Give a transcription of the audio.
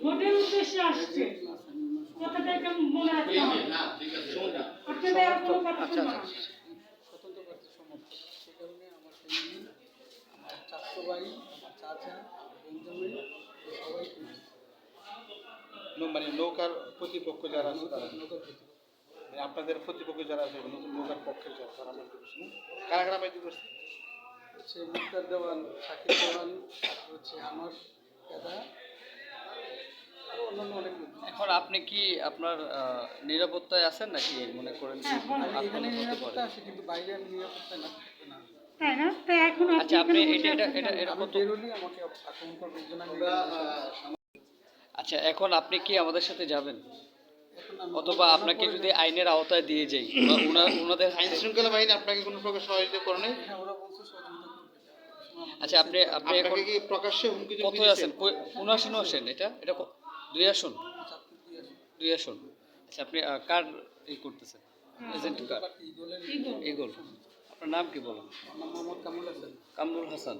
ভোটের উদ্দেশ্যে আসছে। কথাটা কেমন মনে রাখতে হবে। আপনাদের আর কোনো কথা আচ্ছা শুনব আচ্ছা না। স্বতন্ত্র প্রার্থী সমর্থক সে কারণে আমার ফ্যামিলি আমার চাচতো ভাই আমার চাচা বেঞ্জামিন সবাই মানে নৌকার প্রতিপক্ষ যারা আছে তারা? নৌকার প্রতি মানে আপনাদের প্রতিপক্ষ যারা আছে নতুন নৌকার পক্ষের যারা তারা? কারা কারা হচ্ছে মুক্তার দেওয়ান শাকির দেওয়ান তারপর হচ্ছে আমার দাদা এখন আপনি কি আপনার নিরাপত্তায় আছেন নাকি মনে করেন হ্যাঁ, এখানে নিরাপত্তা আছে কিন্তু বাইরে আমি নিরাপত্তায় না তাই না। তাই এখন আচ্ছা আপনি এটা এটা এটা এটা কত? আমাকে আক্রমণ করবে জন্য আমি এখানে বসে আছি। আচ্ছা এখন আপনি কি আমাদের সাথে যাবেন? অথবা আপনাকে যদি আইনের আওতায় দিয়ে যাই বা উনা- আইন শৃঙ্খলা বাহিনী আপনাকে কোনো প্রকার সহযোগিতা করে নাই? হ্যাঁ ওরা বলছে সহযোগিতা আচ্ছা আপনি আপনি এখন কি প্রকাশ্যে হুমকি কত ধমকি আছেন? কোন আসন আসেন? এটা এটা দুই আসন? দুই আসন। আচ্ছা আপনি কার এই করতেছেন? এজেন্ট কার? এই গোল ইগল। আপনার নাম কি বলুন? আমার নাম মোহাম্মদ কামরুল হাসান। কামরুল হাসান।